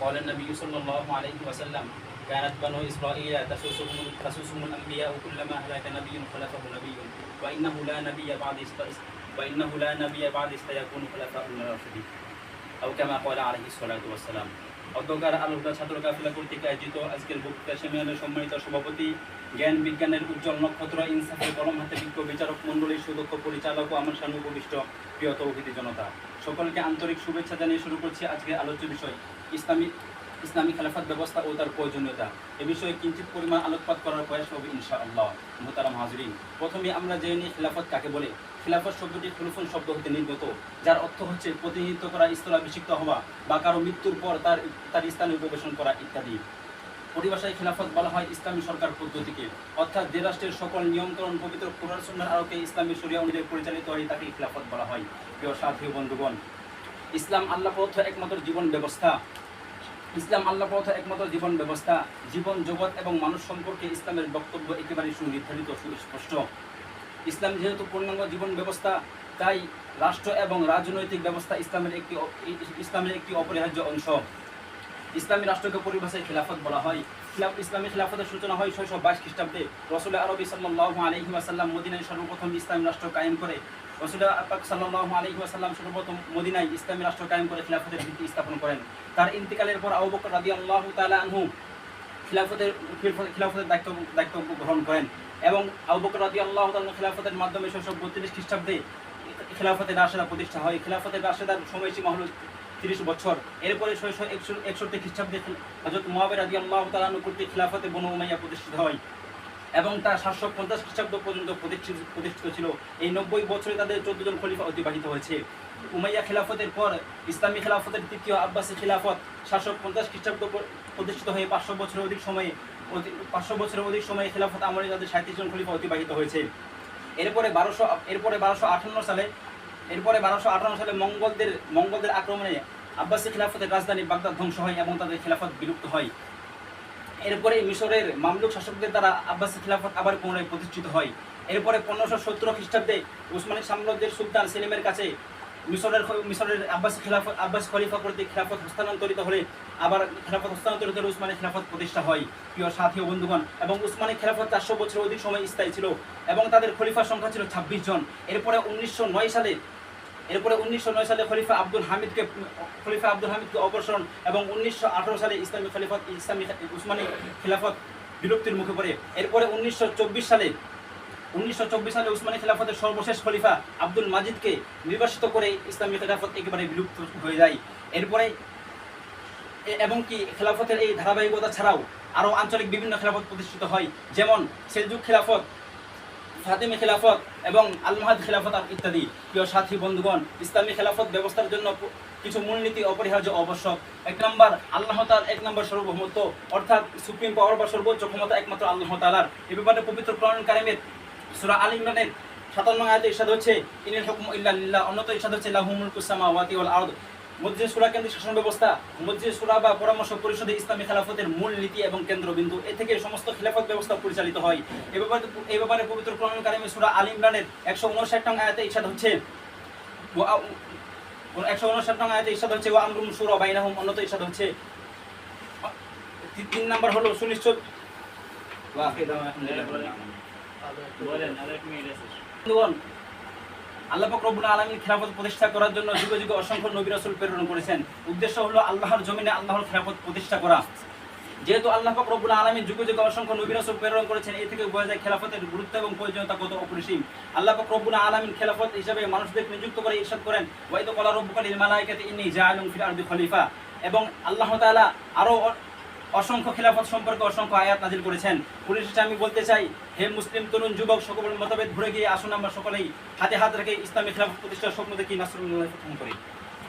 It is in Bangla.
قال النبي صلى الله عليه وسلم كانت بنو إسرائيل تسوسهم تسوسهم الأنبياء كلما هلك نبي خلفه نبي وإنه لا نبي بعد است- وإنه لا نبي بعد سيكون خلفاء الراشدين أو كما قال عليه الصلاة والسلام অধ্যকার আলোকদা ছাত্র কাফিলা কর্তৃক আয়োজিত আজকের বক্তৃতা সেমিনারের সম্মানিত সভাপতি জ্ঞান বিজ্ঞানের উজ্জ্বল নক্ষত্র ইনসাফের কলম হাতে বিজ্ঞ বিচারক মণ্ডলীর সুদক্ষ পরিচালক ও আমার সামনে উপবিষ্ট প্রিয় তৌহিদি জনতা সকলকে আন্তরিক শুভেচ্ছা জানিয়ে শুরু করছি আজকের আলোচ্য বিষয় ইসলামী ইসলামী খেলাফত ব্যবস্থা ও তার প্রয়োজনীয়তা। এ বিষয়ে কিঞ্চিত পরিমাণ আলোকপাত করার প্রয়াস হবে ইনশাআল্লাহ। মোহতারাম হাজরিন, প্রথমে আমরা জেনে নিই খেলাফত কাকে বলে। খিলাফত শব্দটি খুলফুন শব্দ হতে নির্গত, যার অর্থ হচ্ছে প্রতিনিধিত্ব করা স্থলাভিষিক্ত হওয়া বা কারও মৃত্যুর পর তার তার স্থানে উপবেশন করা ইত্যাদি। পরিভাষায় খিলাফত বলা হয় ইসলামী সরকার পদ্ধতিকে, অর্থাৎ যে রাষ্ট্রের সকল নিয়ন্ত্রণ পবিত্র কোরআন সুন্নাহর আলোকে ইসলামী শরিয়া অনুযায়ী পরিচালিত হয় তাকে খিলাফত বলা হয়। প্রিয় সাথী বন্ধুগণ ইসলাম আল্লাহ প্রদত্ত একমাত্র জীবন ব্যবস্থা। ইসলাম আল্লাহ প্রদত্ত একমাত্র জীবন ব্যবস্থা। জীবন জগৎ এবং মানুষ সম্পর্কে ইসলামের বক্তব্য একেবারে সুনির্ধারিত সুস্পষ্ট। ইসলাম যেহেতু পূর্ণাঙ্গ জীবন ব্যবস্থা, তাই রাষ্ট্র এবং রাজনৈতিক ব্যবস্থা ইসলামের একটি ইসলামের একটি অপরিহার্য অংশ। ইসলামী রাষ্ট্রকে পরিভাষায় খিলাফত বলা হয়। খিলাফ ইসলামী খিলাফতের সূচনা হয় ছয়শো বাইশ খ্রিস্টাব্দে। রসুল আরবি সাল্লাহ আলহি আসাল্লাম মদিনায় সর্বপ্রথম ইসলামী রাষ্ট্র কায়েম করে। রসুল আপাক সাল্লাহ আলহি আসাল্লাম সর্বপ্রথম মদিনায় ইসলামী রাষ্ট্র কায়েম করে খিলাফতের ভিত্তি স্থাপন করেন। তার ইন্তিকালের পর আবু বকর রাদি আল্লাহ তালা খিলাফতের খিলাফতের দায়িত্ব দায়িত্ব গ্রহণ করেন এবং আবু বকর রাদি আল্লাহ তাআলা খিলাফতের মাধ্যমে ছয়শো বত্রিশ খ্রিস্টাব্দে খিলাফতের রাশেদা প্রতিষ্ঠা হয়। খিলাফতের রাশেদার সময়সীমা হলো তিরিশ বছর। এরপরে ছয়শো একষট্টি খ্রিস্টাব্দে হজরত মহাবের রাজি আল্লাহ তালানু কর্তৃক খিলাফতে বনু উমাইয়া প্রতিষ্ঠিত হয় এবং তা সাতশো পঞ্চাশ খ্রিস্টাব্দ পর্যন্ত প্রতিষ্ঠিত প্রতিষ্ঠিত ছিল। এই নব্বই বছরে তাদের চোদ্দ জন খলিফা অতিবাহিত হয়েছে। উমাইয়া খিলাফতের পর ইসলামী খিলাফতের তৃতীয় আব্বাসী খিলাফত সাতশো পঞ্চাশ খ্রিস্টাব্দ প্রতিষ্ঠিত হয়ে পাঁচশো বছরের অধিক সময়ে পাঁচশো বছরের অধিক সময়ে খিলাফত আমলে তাদের সাঁত্রিশ জন খলিফা অতিবাহিত হয়েছে। এরপরে বারোশো এরপরে বারোশো আটান্ন সালে এরপরে বারোশো আঠারো সালে মঙ্গলদের মঙ্গলদের আক্রমণে আব্বাসী খিলাফতের রাজধানী বাগদাদ ধ্বংস হয় এবং তাদের খিলাফত বিলুপ্ত হয়। এরপরে মিশরের মামলুক শাসকদের দ্বারা আব্বাসী খিলাফত আবার পুনরায় প্রতিষ্ঠিত হয়। এরপরে পনেরোশো সত্তর খ্রিস্টাব্দে উসমানী সাম্রাজ্যের সুলতান সেলিমের কাছে মিশরের মিশরের আব্বাসী খিলাফত, আব্বাস খলিফা কর্তৃক খিলাফত হস্তান্তরিত হলে আবার খিলাফত হস্তান্তরিত হলে উসমানী খিলাফত প্রতিষ্ঠা হয়। প্রিয় সাথী ও বন্ধুগণ, এবং উসমানী খিলাফত চারশো বছরের অধিক সময় স্থায়ী ছিল এবং তাদের খলিফার সংখ্যা ছিল ছাব্বিশ জন। এরপরে উনিশশো নয় সালে এরপরে উনিশশো নয় সালে খলিফা আব্দুল হামিদকে, খলিফা আব্দুল হামিদকে অপসারণ এবং উনিশশো আঠারো সালে ইসলামী খলিফত, ইসলামী উসমানী খিলাফত বিলুপ্তির মুখে পড়ে। এরপরে উনিশশো চব্বিশ সালে, উনিশশো চব্বিশ সালে উসমানী খেলাফতের সর্বশেষ খলিফা আব্দুল মাজিদকে নির্বাসিত করে ইসলামী খেলাফত একেবারে বিলুপ্ত হয়ে যায়। এরপরে এবং কি খেলাফতের এই ধারাবাহিকতা ছাড়াও আরও আঞ্চলিক বিভিন্ন খেলাফত প্রতিষ্ঠিত হয়। যেমন সেলজুক খেলাফত ফাতেমি খেলাফত এবং আলমাহাদ খেলাফত ইত্যাদি। প্রিয় সাথী, বন্ধুগণ, ইসলামী খেলাফত ব্যবস্থার জন্য কিছু মূলনীতি অপরিহার্য আবশ্যক এক নম্বর, আল্লাহ তার এক নম্বর সার্বভৌমত্ব। অর্থাৎ সুপ্রিম পাওয়ার বা সর্বোচ্চ ক্ষমতা একমাত্র আল্লাহ তালার এ ব্যাপারে পবিত্র কোরআন কারিমের সুরা আল ইমরানের সাতান্ন আয়াতে ইরশাদ হচ্ছে, ইনিল হুকম ইল্লা অন্যত ইরশাদ হচ্ছে, লাহু মুলকুস সামাওয়াতি ওয়াল আরদ। মসজিদ সুরা কেন্দ্রিক শাসন ব্যবস্থা মসজিদ সুরা বা পরামর্শ পরিষদে ইসলামী খেলাফতের মূল নীতি এবং কেন্দ্রবিন্দু। এ থেকে সমস্ত খেলাফত ব্যবস্থা পরিচালিত হয়। এ ব্যাপারে এ ব্যাপারে পবিত্র কোরআন কারিমে সুরা আল ইমরানের একশো উনষাট নং আয়াতে ইরশাদ হচ্ছে একশো উনষাট নং আয়াতে ইরশাদ হচ্ছে ওয়া আমরুম সুরা বাইনাহুম অন্যত ইরশাদ হচ্ছে। তিন নাম্বার হলো সুনিশ্চিত। বলেন আর এক মিনিট আছে বন্ধুগণ আল্লাহ রব্বুল আলামিন খেলাফত প্রতিষ্ঠা করার জন্য যুগে যুগে অসংখ্য নবী রাসূল প্রেরণ করেছেন। উদ্দেশ্য হলো আল্লাহর জমিনে আল্লাহর খেলাফত প্রতিষ্ঠা করা। যেহেতু আল্লাহ রব্বুল আলামিন যুগে যুগে অসংখ্য নবী রাসূল প্রেরণ করেছেন, এ থেকে বোঝা যায় খেলাফতের গুরুত্ব এবং প্রয়োজনীয়তা কত অপরিসীম। আল্লাহ রব্বুল আলামিন খেলাফত হিসাবে মানুষদের নিযুক্ত করে ইরশাদ করেন, ওয়াইদ কলা রাব্বুকা লিল ইনি জাআলুন ফিল আরদি খলিফা। এবং আল্লাহ তাআলা আরও অসংখ্য খেলাফত সম্পর্কে অসংখ্য আয়াত নাজিল করেছেন। পরিশেষে আমি বলতে চাই, হে মুসলিম তরুণ, যুবক, সকলের মতভেদ ভরে গিয়ে আসুন, আমরা সকলেই হাতে হাত রেখে ইসলামী খেলাফত প্রতিষ্ঠার স্বপ্ন দেখি। নাসরুল্লাহ করি।